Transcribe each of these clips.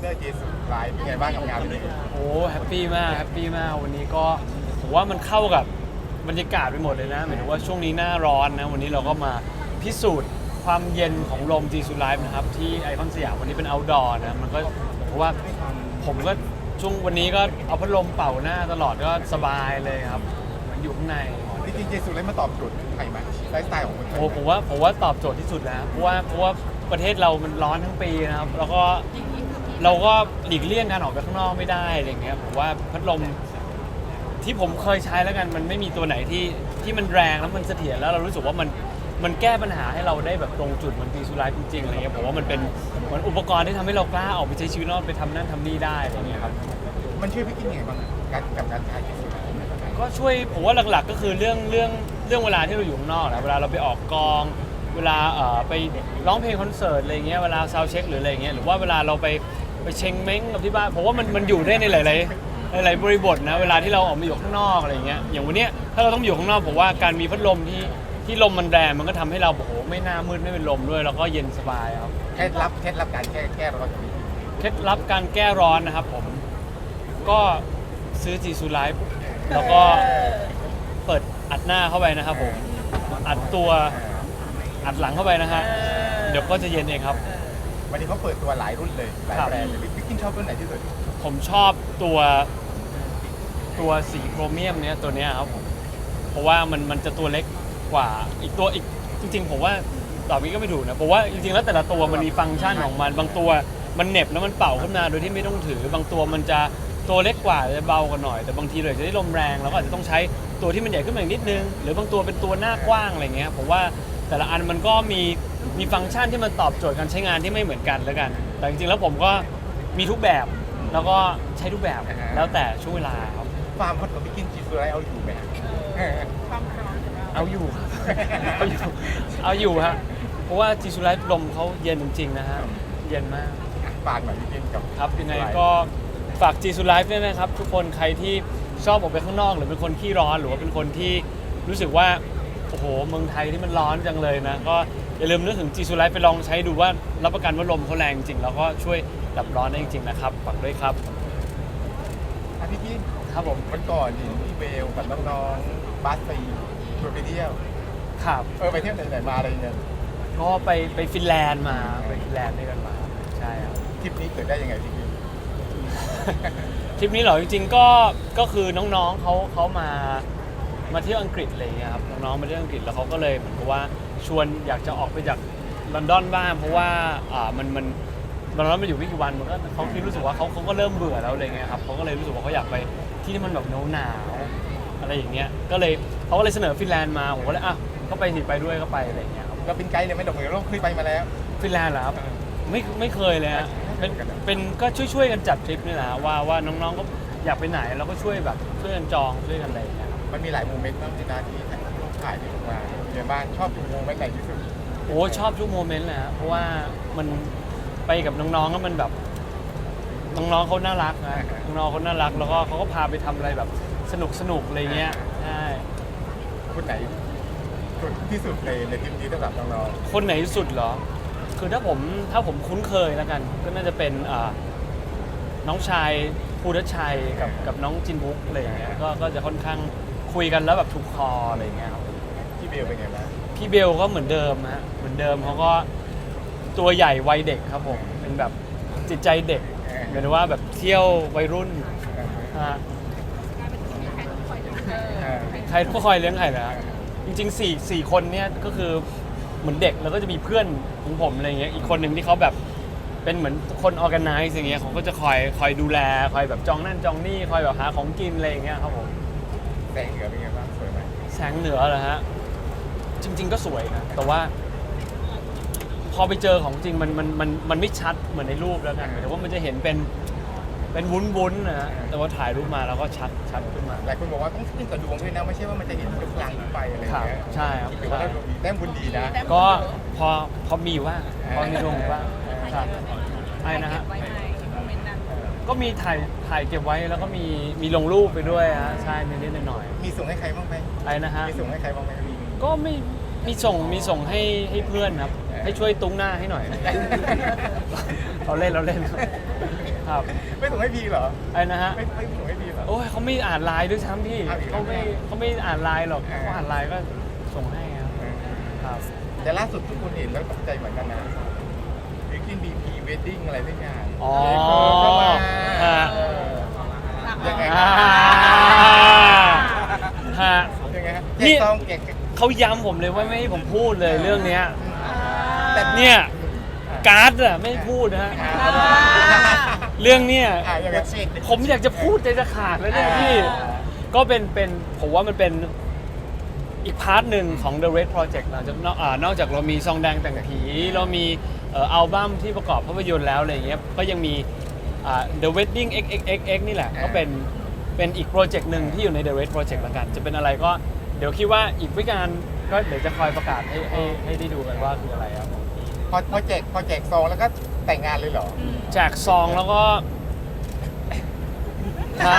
เลือกเจสุไลฟ์เป็นไงบ้างกับงานวันนี้โอ้แฮปปี้มากแฮปปี้มากวันนี้ก็ผมว่ามันเข้ากับบรรยากาศไปหมดเลยนะหมายถึงว่าช่วงนี้หน้าร้อนนะวันนี้เราก็มาพิสูจน์ความเย็นของลมจีซูไลฟ์นะครับที่ไอคอนสยามวันนี้เป็น outdoor นะมันก็เพราะว่าผมก็ ช่วงวันนี้ก็เอาพัดลมเป่าหน้าตลอดก็สบายเลยครับเหมือนอยู่ข้างใน จริงๆเจสุไลฟ์มาตอบโจทย์ไทยไหมไลฟ์สไตล์ของคนไทยโอ้ผมว่าผมว่าตอบโจทย์ที่สุดแล้วเพราะว่าเพราะว่าประเทศเรามันร้อนทั้งปีนะครับ แล้วก็เราก็หลีกเลี่ยงการออกไปข้างนอกไม่ได้อะไรอย่างเงี้ยผมว่าพัดลมที่ผมเคยใช้แล้วกันมันไม่มีตัวไหนที่ที่มันแรงแล้วมันเสถียรแล้วเรารู้สึกว่ามัน มันแก้ปัญหาให้เราได้แบบตรงจุดเหมันปีสุไลจริงๆอะไรเงี้ยผมว่ามันเป็นเหมือนอุปกรณ์ที่ทำให้เรากล้าออกไปใช้ชีวิตนอกไปทำนั่นทำนี่ได้อะไรเงี้ยครับ มันช่วยพี่กินยังไงบ้างการกับการใช้เจสุไลฟ์ก็ช่วยผมว่าหลักๆก็คือเรื่องเรื่องเรื่องเวลาที่เราอยู่ข้างนอกนะเวลาเราไปออกกอง เวลาเอ่อไปร้องเพลงคอนเสิร์ตอะไรเงี้ยเวลาซาวเช็คหรืออะไรเงี้ยหรือว่าเวลาเราไปไปเชงเม้งกับที่บ้านผมว่ามันมันอยู่ได้ในหลายๆหลายๆบริบทนะเวลาที่เราออกมาอยู่ข้างนอกอะไรเงี้ยอย่างวันเนี้ยถ้าเราต้องอยู่ข้างนอกผมว่าการมีพัดลมที่ ที่ลมมันแรงมันก็ทำให้เราโอ้โหไม่หน้ามืดไม่เป็นลมด้วย แล้วก็เย็นสบายครับ เคล็ดลับเคล็ดลับการแก้แก้ร้อนเคล็ดลับการแก้ร้อนนะครับผม ก็ซื้อจีซูไลฟ์แล้วก็เปิดอัดหน้าเข้าไปนะครับผม อัดตัวอัดหลังเข้าไปนะฮะ เดี๋ยวก็จะเย็นเองครับ วันนี้เขาเปิดตัวหลายรุ่นเลยหลายครับแบรนด์เลยพี่กินชอบรุ่นไหนที่สุดผมชอบตัวตัวสีโครเมียมเนี้ยตัวเนี้ยครับผมเพราะว่ามันมันจะตัวเล็ก กว่าอีกตัวอีกจริง ๆ ผมว่าตอบนี้ก็ไม่ถูกนะเพราะว่าจริงๆแล้วแต่ละตัวมันมีฟังก์ชันของมัน บางตัวมันเหน็บแล้วมันเป่าขึ้นมาโดยที่ไม่ต้องถือ บางตัวมันจะตัวเล็กกว่าจะเบากว่าหน่อย แต่บางทีเราจะได้ลมแรงเราก็อาจจะต้องใช้ตัวที่มันใหญ่ขึ้นมาอีกนิดนึง หรือบางตัวเป็นตัวหน้ากว้างอะไรเงี้ยผมว่าแต่ละอันมันก็มีมีฟังก์ชันที่มันตอบโจทย์การใช้งานที่ไม่เหมือนกันแล้วกัน แต่จริงๆแล้วผมก็มีทุกแบบแล้วก็ใช้ทุกแบบแล้วแต่ช่วงเวลาครับ ฟาร์มฮอตของพี่กินเจสุไลฟ์เอาอยู่ไหมฮะ เออเอาอยู่ครับเอาอยู่เอาอยู่ฮะเพราะว่าจีซูไลท์ลมเขาเย็นจริงๆนะฮะเย็นมากฝากหน่อยพี่กินกับครับยังไงก็ฝากจีซูไลฟ์ด้วยนะครับ ทุกคนใครที่ชอบออกไปข้างนอก หรือเป็นคนขี้ร้อนหรือว่าเป็นคนที่รู้สึกว่า โอ้โหเมืองไทยที่มันร้อนจังเลยนะ ก็อย่าลืมนึกถึงจีซูไลฟ์ไปลองใช้ดูว่ารับประกันว่าลมเขาแรงจริง แล้วก็ช่วยดับร้อนได้จริงๆนะครับฝากด้วยครับอะพี่กินครับผม วันก่อนเห็นพี่เบลกับน้องๆบัสไปช วนไปเที่ยวครับ เออไปเที่ยวไหนๆมาอะไรเงี้ยก็ไปไปฟินแลนด์มาไปฟินแลนด์ด้วยกันมาใช่ครับทริปนี้เกิดได้ยังไงพี่กินทริปนี้เหรอจริงๆก็ก็คือน้องๆเขาเขามามาเที่ยวอังกฤษอะไรอย่างเงี้ยครับน้องๆมาเที่ยวอังกฤษแล้วเขาก็เลยเหมือนกับว่าชวนอยากจะออกไปจากลอนดอนบ้างเพราะว่าอ่ามันมันลอนดอนมันอยู่ไม่กี่วันมันก็เขาคิดรู้สึกว่าเขาเขาก็เริ่มเบื่อแล้วอะไรเงี้ยครับเขาก็เลยรู้สึกว่าเขาอยากไปที่ที่มันแบบหนาวหนาวๆ อะไรอย่างเงี้ยก็เลยเขาก็เลยเสนอฟินแลนด์มาผมก็เลยอะก็ไปสิไปด้วยก็ไปอะไรอย่างเงี้ยครับเราเป็นไกด์เลยไหมดอกเหมือนเราเคยไปมาแล้ว ฟินแลนด์เหรอครับไม่ไม่เคยเลยฮะเป็นเป็นก็ช่วยช่วยๆกันจัดทริปนี่แหละฮะว่าว่าน้องๆก็อยากไปไหนเราก็ช่วยแบบช่วยกันจองช่วยกันอะไรอย่างเงี้ยครับมันมีหลายโมเมนต์บ้างที่นาที่ถ่ายที่ออกมาเรียนบ้านชอบโมเมนต์ไหนที่สุดโอ้ชอบทุกโมเมนต์เลยฮะเพราะว่ามันไปกับน้องๆก็มันแบบน้องๆเขาน่ารักนะน้องๆเขาน่ารักแล้วก็เขาก็พาไปทำอะไรแบบ สนุกสนุกๆอะไรเงี้ยใช่คนไหนสุดที่สุดในในทริปนี้สำหรับน้องคนไหนสุดเหรอ คือถ้าผมถ้าผมคุ้นเคยแล้วกัน ก็น่าจะเป็นอ่าน้องชายภูทัชชัยกับกับน้องจินบุ๊กอะไรอย่างเงี้ยก็ก็จะค่อนข้างคุยกันแล้วแบบถูกคออะไรอย่างเงี้ยครับๆพี่เบลเป็นไงบ้างพี่เบลก็เหมือนเดิมฮะเหมือนเดิมเขาก็ตัวใหญ่วัยเด็กครับผมเป็นแบบจิตใจเด็กหมายถึงว่าแบบเที่ยววัยรุ่นฮะเออใครก็คอยเลี้ยงใครนะฮะจริงๆสี่สี่คนเนี่ยก็คือเหมือนเด็กแล้วก็จะมีเพื่อนของผมอะไรเงี้ยอีกคนหนึ่งที่เขาแบบเป็นเหมือนคนออแกไนซ์อย่างเงี้ยเขาก็จะคอยคอยดูแลคอยแบบจองนั่นจองนี่คอยแบบหาของกินอะไรอย่างเงี้ยครับผมแสงเหนือเป็นไงบ้างสวยไหมแสงเหนือเหรอฮะจริง ๆ ก็สวยนะแต่ว่า พอไปเจอของจริงมันมันมันมันไม่ชัดเหมือนในรูปแล้วกันแต่ว่ามันจะเห็นเป็น เป็นวุ้นวุ้นๆนะฮะแต่ว่าถ่ายรูปมาแล้วก็ชัดชัดขึ้นมาหลายคนบอกว่าต้องขึ้นกับดวงด้วยนะไม่ใช่ว่ามันจะเห็นทุกครั้งไปอะไรอย่างเงี้ยครับใช่ครับถือว่าเราดวงดีแต้มบุญดีนะก็พอพอมีว่างพอมีดวงว่างครับไอ้นะฮะไว้ให้โมเมนต์นั้นก็มีถ่ายถ่ายเก็บไว้แล้วก็มีมีลงรูปไปด้วยฮะใช่นิดๆหน่อยมีส่งให้ใครบ้างไหมๆไอ้นะฮะมีส่งให้ใครบ้างไหมมี ก็ไม่มีส่งมีส่งให้ให้เพื่อนครับ ให้ช่วยตุ้งหน้าให้หน่อย เราเล่นเราเล่นครับ ไม่ส่งให้พีเหรอไอ้นะฮะ ไม่ไม่ส่งให้พีเหรอ โอ้ยเขาไม่อ่านไลน์ด้วยซ้ำพี่อ้าวอีกแล้วเขาไม่เขาไม่อ่านไลน์หรอกอ่าเขาอ่านไลน์ก็ส่งให้ครับเออครับ แต่ล่าสุดทุกคนเห็นแล้วตกใจเหมือนกันนะบิวกินบีพีเวดดิ้งอะไรสักอย่างอ๋อเออเข้ามาฮะ เออยังไงอ่าฮะ ยังไงฮะนี่ แจกซองแจก เขาย้ำผมเลยว่าไม่ให้ผมพูดเลยเรื่องเนี้ยแต่ เนี่ย การ์ดอะไม่ให้พูดนะฮะเรื่องเนี้ยอะยังไงผมอยากจะพูดใจจะขาดแล้วเนี่ยพี่อ่า ก็เป็นเป็นผมว่ามันเป็นอีกพาร์ทหนึ่งของ The Red Project หลังจากนอกอ่านอกจากเรามีซองแดงแต่งผี เรามีเอ่ออัลบั้มที่ประกอบภาพยนตร์แล้วอะไรอย่างเงี้ยก็ยังมีอ่า The Wedding XXX นี่แหละ ก็เป็นเป็นอีกโปรเจกต์หนึ่งที่อยู่ใน The Red Project ละกัน จะเป็นอะไรก็เดี๋ยวคิดว่าอีกไม่นานก็เดี๋ยวจะคอยประกาศให้ให้ให้ได้ดูกันว่าคืออะไรครับพ อพอแจกพอแจกซองแล้วก็แต่งงานเลยเหรอ แจกซองแล้วก็ฮะ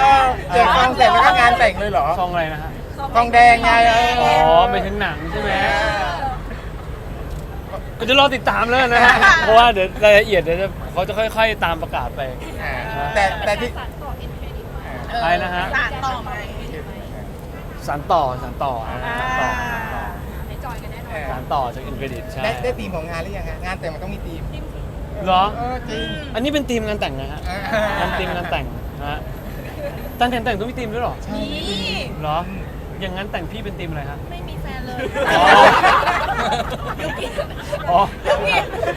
เออแจกซองเสร็จแล้วก็งานแต่งเลยเหรอซองอะไรนะฮะซองแดงไงเอออ๋อไม่ถึงหนังใช่ไหมก็จะรอติดตามแล้วนะฮะเพราะว่าเดี๋ยวรายละเอียดเดี๋ยวจะเขาจะค่อย ๆ ตามประกาศไป อ่าแต่แต่ที่อะไรนะฮะ สารต่อไหม สารต่อสารต่อสารต่อ เออ สารต่อจากอินเครดิตใช่ได้ได้ทีมของงานหรือยังฮะงานแต่งมันต้องมีทีมเหรอ เออจริง อันนี้เป็นทีมงานแต่งนะฮะอ่างานทีมงานแต่งนะฮะตั้งแต่งแต่งต้องมีทีมด้วยเหรอ นี่เหรอ อย่างนั้นแต่งพี่เป็นทีมอะไรฮะ ไม่มีแฟนเลยอ๋อยุกินอ๋อ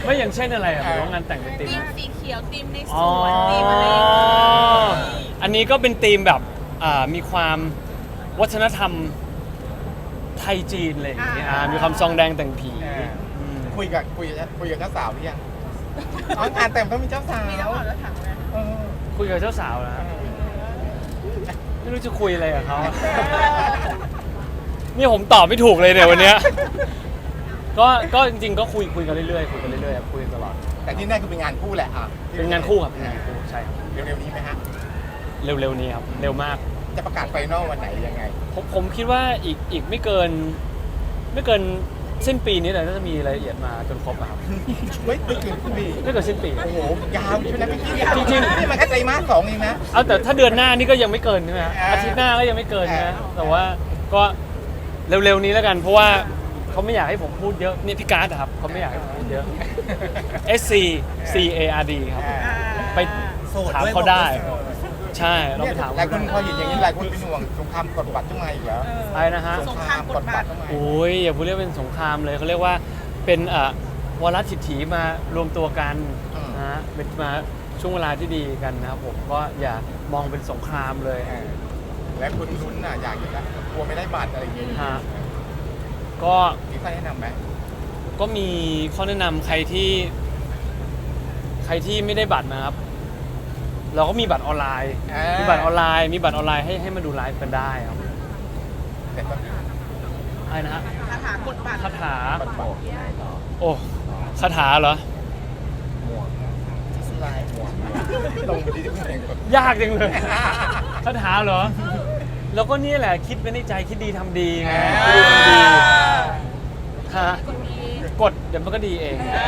ไม่อย่างเช่นอะไรอะหรือว่างานแต่งเป็นทีมทีมสีเขียวทีมในสอ๋อ วนทีมอะไรอย่างงี้อันนี้ก็เป็นธีมแบบอ่ามีความวัฒนธรรม ไทยจีนอะไรอย่างเงี้ยอ่ามีความซองแดงแต่งผีเอออืมคุยกับคุยกับคุยกับเจ้าสาวหรือยังอ๋องานแต่งต้องมีเจ้าสาวมีเจ้าของรถถังไหมเออคุยกับเจ้าสาวนะไม่รู้จะคุยอะไรกับเขานี่ผมตอบไม่ถูกเลยเนี่ยวันเนี้ยก็ก็จริง ๆ ก็คุยคุยกันเรื่อยๆคุยกันเรื่อยๆครับคุยกันตลอดแต่ที่แน่คือเป็นงานคู่แหละอะเป็นงานคู่ครับเป็นงานคู่ใช่ครับเร็วๆนี้ไหมฮะเร็วๆนี้ครับเร็วมาก จะประกาศไฟนอลวันไหนยังไง ผมผมคิดว่าอีกอีกไม่เกิน ไม่เกินสิ้นปีนี้เลยน่าจะมีรายละเอียดมาจนครบอะครับเฮ้ยไม่เกินครึ่งปีไม่เกินสิ้นปี โอ้โหยาวใช่ไหมพี่กี้จริงๆ นี่มันแค่ไตรมาสสองเองนะ เอาแต่ถ้าเดือนหน้านี่ก็ยังไม่เกินใช่ไหมฮะอ่าอาทิตย์หน้าก็ยังไม่เกินอ่านะแต่ว่าก็เร็วๆนี้แล้วกันเพราะว่าเขาไม่อยากให้ผมพูดเยอะนี่พี่การ์ดอะครับเขาไม่อยากให้ผมพูดเยอะ S C C A R D ครับอ่าไปถามเขาได้ ใช่เราเนี่ยไปถามหลายคนพเขาอเห็นอย่างนี้หลายคนเป็นห่วงสงครามกดบัตรต้องมาอีกแล้วอะไรนะฮะสงครามกดบัตรต้องมาโอ้ยอย่าพูดเรียกเป็นสงครามเลยเขาเรียกว่าเป็นเอ่อวาระสิทธิมารวมตัวกันนะฮะเป็นมาช่วงเวลาที่ดีกันนะครับผมก็อย่ามองเป็นสงครามเลยเออและคุณลุ้นน่ะอยากจะกลัวไม่ได้บัตรอะไรอย่างเงี้ยฮะก็มีใครแนะนำไหมก็มีข้อแนะนำใครที่ ใครที่ไม่ได้บัตรนะครับ เราก็มีบัตรออนไลน์ อ่ามีบัตรออนไลน์ มีบัตรออนไลน์ให้ให้มาดูไลฟ์กันได้ครับแต่ก็อะไรนะฮะคาถากดบัตรคาถา บัตรบอกโอ้คาถาเหรอ หมวกสไลด์หมวกลงไปที่เพลงกดยากจังเลย คาถาเหรอ แล้วก็นี่แหละคิดไว้ในใจคิดดีทำดีไงคิดดีทำดีฮะคนดีกดเดี๋ยวมันก็ดีเองฮะ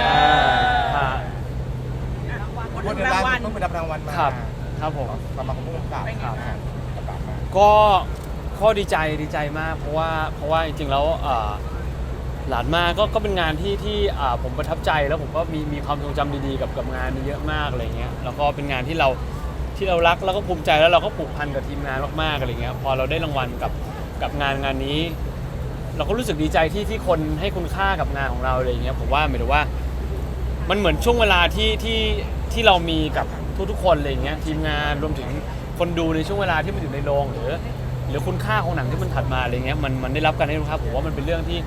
พูดพูถึดงในรางร้านวัลเพิ่งไปรับรางวัลมาครับ ครับผมประมาณของผู้กำกับเป็นไงครับบ้างประกาศมา ก็ข้อดีใจดีใจมาก เพราะว่าเพราะว่าจริงๆแล้วเอ่อหลานมาก็ก็เป็นงานที่ที่อ่าผมประทับใจแล้วผมก็มีมีความทรงจำดีๆกับกับงานนี้เยอะมากอะไรเงี้ยแล้วก็เป็นงานที่เราที่เรารักแล้วก็ภูมิใจแล้วเราก็ผูกพันกับทีมงานมากๆอะไรเงี้ยพอเราได้รางวัลกับกับงานงานนี้ เราก็รู้สึกดีใจที่ที่คนให้คุณค่ากับงานของเราอะไรเงี้ยผมว่าหมายถึงว่า มันเหมือนช่วงเวลาที่ที่ ที่เรามีกับทุกๆคนอะไรเงี้ยทีมงานรวมถึงคนดูในช่วงเวลาที่มันอยู่ในโรงหรือ หรือคุณค่าของหนังที่มันถัดมาอะไรเงี้ยมันมันได้รับการให้รู้ครับผมว่ามันเป็นเรื่องที่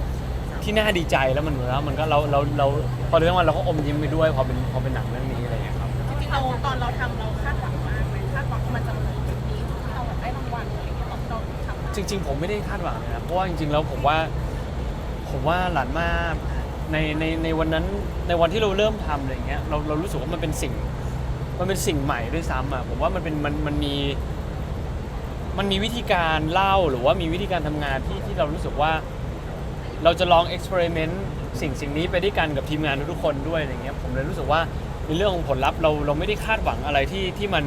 ที่น่าดีใจแล้วมันเหมือนว่ามันก็เราเราเราพอเรื่องวันเราก็อมยิ้มไปด้วยพอเป็นพอเป็นหนังเรื่องนี้อะไรเงี้ยครับจริงๆเราตอนเราทำเราคาดหวังมากไหมคาดหวังว่ามันจะมาถึงจุดนี้ที่เราแบบได้รางวัลอะไรอย่างเงี้ยตอนที่เราทำจริง ๆ ผมไม่ได้คาดหวังเลยนะเพราะว่าจริง ๆ แล้วผมว่า ผมว่าหลานมา ในในในวันนั้นในวันที่เราเริ่มทำอะไรเงี้ยเราเรารู้สึกว่ามันเป็นสิ่ง มันเป็นสิ่งใหม่ด้วยซ้ำอะผมว่ามันเป็นมันมันมีมันมีวิธีการเล่าหรือว่ามีวิธีการทำงานที่ที่เรารู้สึกว่า เราจะลองเอ็กซ์เพร์เมนต์สิ่งสิ่งนี้ไปด้วยกันกับทีมงานทุกๆคนด้วยอะไรเงี้ยผมเลยรู้สึกว่าในเรื่องของผลลัพธ์เราเราไม่ได้คาดหวังอะไรที่ที่มัน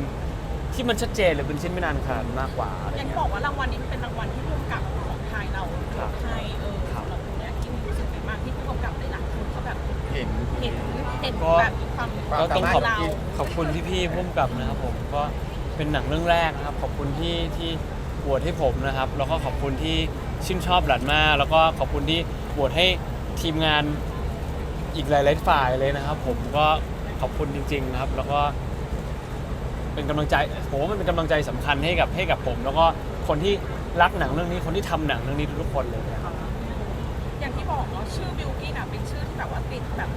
ที่มันชัดเจนหรือเป็นชิ้นไม่นานขนาดนั้นมากกว่าอะไรอย่างที่เงี้ยบอกว่ารางวัลนี้มันเป็นรางวัลที่ผู้กำกับของไทยเราครับให้เออ เขาแบบเห็น เห็นเห็นก็แบบความก็ต้องขอบเราขอบคุณพี่ๆพุ่มกับนะครับผมก็เป็นหนังเรื่องแรกนะครับ ขอบคุณที่ที่โหวตให้ผมนะครับ แล้วก็ขอบคุณที่ชื่นชอบหลันมาแล้วก็ขอบคุณที่โหวตให้ทีมงานอีกหลายๆฝ่ายเลยนะครับ ผมก็ขอบคุณจริง ๆ นะครับ แล้วก็ เป็นกำลังใจผมว่ามันเป็นกำลังใจสำคัญให้กับให้กับผม แล้วก็คนที่รักหนังเรื่องนี้คนที่ทำหนังเรื่องนี้ทุกๆคนเลยนะครับ อย่างที่บอกเนาะชื่อบิวกี้น่ะเป็นชื่อที่ แบบว่าติดแบบ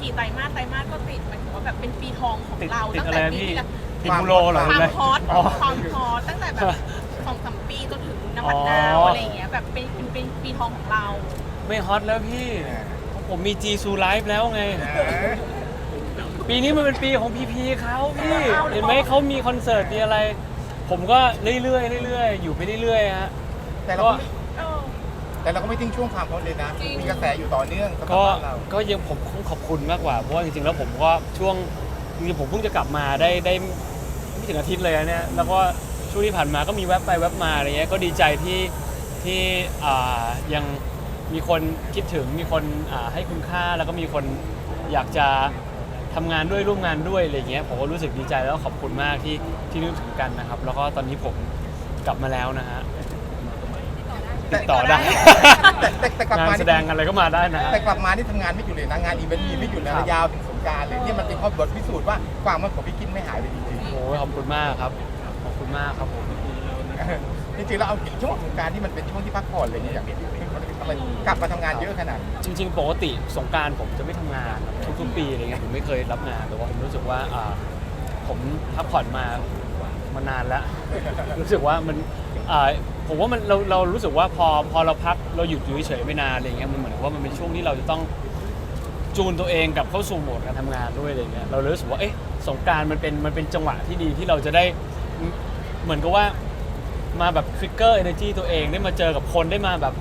กี่ไตรมาสไตรมาสก็ติดหมายถึงว่าแบบเป็นปีทองของติดเราติดตั้งอะไรแต่นะปีพี่ที่แล้ว ติดบูโรเหรอความเลยฮอตอ๋อ ความฮอตตั้งแต่แบบสองสามปีจนถึงนวัดดาวอ๋ออ อะไรอย่างเงี้ยแบบเป็นเป็นเป็นปีทองของเรา ไม่ฮอตแล้วพี่ ผมมีจีซูไลฟ์แล้วไงเออปีนี้มันเป็นปีของพีพีเขาพี่ เอาเลยเห็นไหมเขามีคอนเสิร์ตมีอะไร ผมก็เรื่อยๆเรื่อยๆอยู่ไปเรื่อยๆฮะแต่เราก็ก็ไม่เออ แต่เราก็ไม่ทิ้งช่วงความฮอตเลยนะ จริง มีกระแสอยู่ต่อเนื่องสำหรับก็บ้านเราก็ยังผมคงขอบคุณมากกว่า เพราะว่าจริงๆ แล้วผมก็ช่วงจริงๆผมเพิ่งจะกลับมาได้ได้ไม่ถึงอาทิตย์เลยนะเนี่ยแล้วก็ช่วงที่ผ่านมาก็มีแวบไปแวบมาอะไรเงี้ยก็ดีใจที่ที่อ่ายังมีคนคิดถึงมีคนอ่าให้คุณค่าแล้วก็มีคนอยากจะทำงานด้วยร่วมงานด้วยอะไรเงี้ยผมก็รู้สึกดีใจแล้วก็ขอบคุณมากที่ที่นึกถึงกันนะครับ แล้วก็ตอนนี้ผมกลับมาแล้วนะฮะ ติดต่อได้ แต่แต่แต่กลับงานมาแสดงอะไรก็มาได้นะฮะแต่กลับมานี่ทำงานไม่หยุดเลยนะงานอีเวนต์มีไม่หยุดเลยครับ ยาวถึงสงกรารเลยเนี่ยมันเป็นข้อบทพิสูจน์ว่าความมันของพี่กินไม่หายเลยจริงโอ้ยขอบคุณมากครับ ขอบคุณมากครับผม ๆจริงๆแล้วเอาจริงช่วงสงกรารที่มันเป็นช่วงที่พักผ่อนอะไรอย่างเงี้ยอย่างทำไมกลับมาทำงานเยอะขนาดนี้ จริงๆ ปกติสงกรารผมจะไม่ทำงานทุกๆปีอะไรเงี้ยผมไม่เคยรับงานแต่ว่าผมรู้สึกว่าอ่าผมพักผ่อนมามานานแล้ว รู้สึกว่ามันอ่า ผมว่ามันเราเรารู้สึกว่าพอพอเราพักเราหยุดอยู่เฉยๆไม่นานอะไรเงี้ยมันเหมือนกับว่ามันเป็นช่วงที่เราจะต้องจูนตัวเองกลับเข้าสู่โหมดการทำงานด้วยอะไรเงี้ยเราเลยรู้สึกว่าเอ๊ะสงกรารมันเป็นมันเป็นจังหวะที่ดีที่เราจะได้เหมือนกับว่ามาแบบทริกเกอร์เอเนจีตัวเองได้มาเจอกับคนได้มาแบบ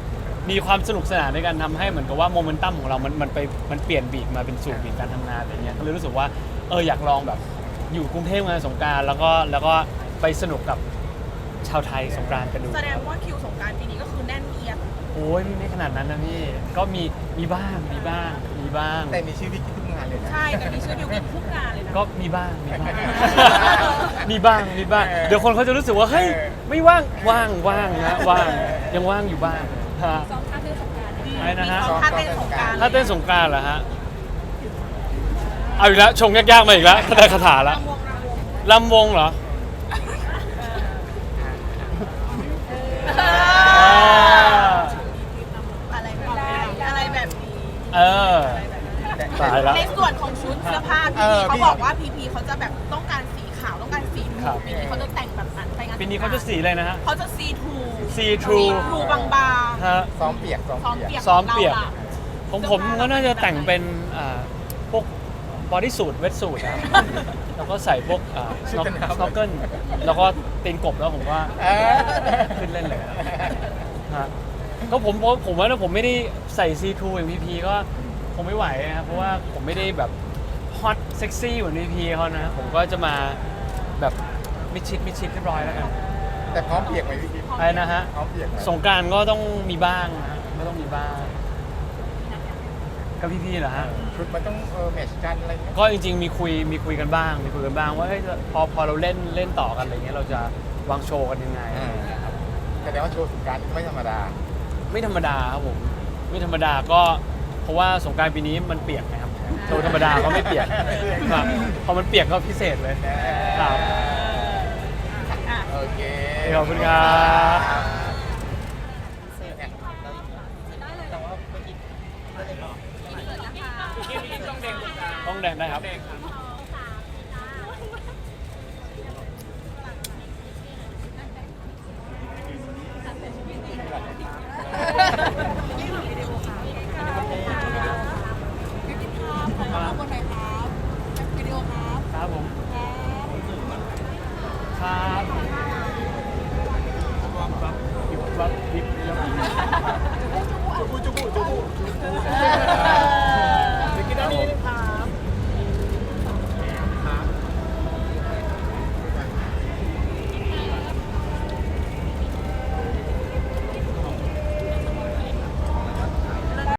มีความสนุกสนานในการทำให้เหมือนกับว่าโมเมนตัมของเรา มันมันไปมันเปลี่ยนบีทมาเป็นสู่บีทการทำงานอะไรเงี้ยก็เลยรู้สึกว่าเอออยากลองแบบอยู่กรุงเทพงานสงกรารแล้วก็แล้วก็ไปสนุกกับ ชาวไทยสงกรานต์กันดูแสดงว่าคิวสงกรารปีนี้ก็คือแน่นเอียดโอ้ยไม่ขนาดนั้นนะพี่ ก็มีมีบ้างมีบ้างมีบ้าง แต่มีชื่อพี่กินทุกงานเลยนะ ใช่แต่มีชื่อบิวกินทุกงานเลยนะ ก็มีบ้างมีบ้าง มีบ้างมีบ้าง เออเดี๋ยวคนเขาจะรู้สึกว่าเฮ้ยเออไม่ว่างว่างว่างนะว่างยังว่างอยู่บ้างฮะ ซ้อมท่าเต้นสงกราร อะไรนะฮะซ้อมท่าเต้นสงกรารถ้าเต้นสงกรารเหรอฮะเอาอีกแล้วชงยากๆมาอีกแล้วถ้าได้คาถาแล้วรำวงรำวง ลำวงเหรอเอ อ่าออะไรแบบนี้อะไรแบบนี้ เออ ตายแล้วในส่วนของชุดเสื้อผ้าเอพีอพีเขาบอกว่าพีพีเขาจะแบบต้องการสีขาวต้องการสีทูครับ ปีนี้เขาจะแต่งแบบนั้นไปงานปีนี้เขาจะสีอะไรนะฮะ เขาจะซีทู See through ทูบางฮะ ซ้อมเปียกซ้อมๆซ้อมเปีเปียยกกซ้อมเปียก ราล่ะของผมก็น่าจะแต่งเป็นอ่าพวกบอดี้สูทเวทสูทครับ แล้วก็ใส่พวกอ่าสโนว์เกิลแล้วก็ตีนกบแล้วผมว่าเออขึ้นเล่นเลยครับฮะก็ผมผมผมว่าถ้าผมไม่ได้ใส่ซีทูอย่างพีพีก็คงไม่ไหวนะครับเพราะว่าผมไม่ได้แบบฮอตเซ็กซี่เหมือนพีพีเขานะผมก็จะมาแบบมิดชิดมิดชิดเรียบร้อยแล้วกันแต่พร้อมเปียกไหมพี่กินอะไรนะฮะพร้อมเปียกไหมสงกรารก็ต้องมีบ้างนะฮะก็ต้องมีบ้าง กับพี่พี่เหรอฮะ ชุดมันต้องเออแมทช์กันอะไรเงี้ยก็จริงๆมีคุยมีคุยกันบ้าง มีคุยกันบ้างว่าเอ้ยพอพอเราเล่นเล่นต่อกันอะไรเงี้ยเราจะวางโชว์กันยังไงอะไรเงี้ยครับแสดงว่าโชว์สงกรารไม่ธรรมดา ไม่ธรรมดาครับผมไม่ธรรมดาก็เพราะว่าสงกรารปีนี้มันเปียกนะครับโชว์ธรรมดาก็ไม่เปียกครับพอมันเปียกก็พิเศษเลยครับอะโอเค ขอบคุณครับ เลยได้ครับ